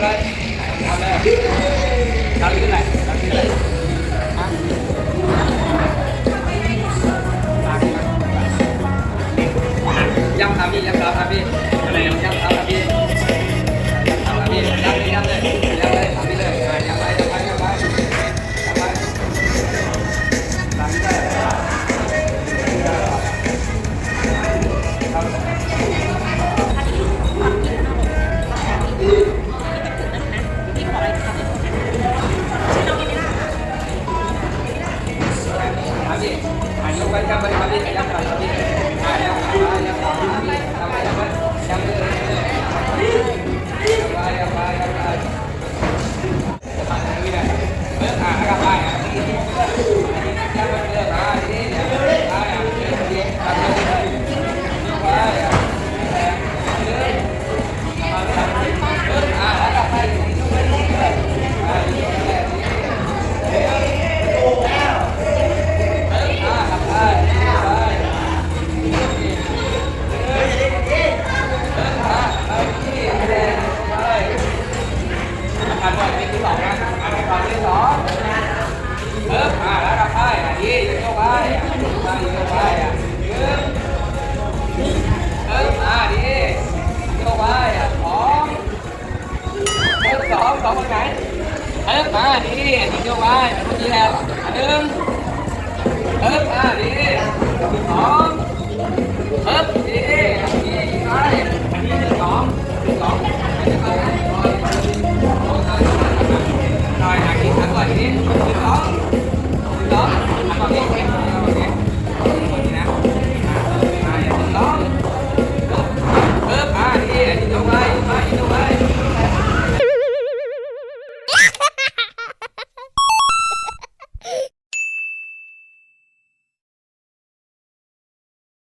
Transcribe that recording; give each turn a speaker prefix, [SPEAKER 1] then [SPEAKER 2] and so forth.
[SPEAKER 1] 来，阿妹 สองสองคนไหนเออมาดีดีเดียวไว้เมื่อกี้แล้วเอันหงเออมาดีสองเอิอดีดีไปดีสองสองไปนนี้มาได้หน่อยหากินหาก่อนนี้สองสอง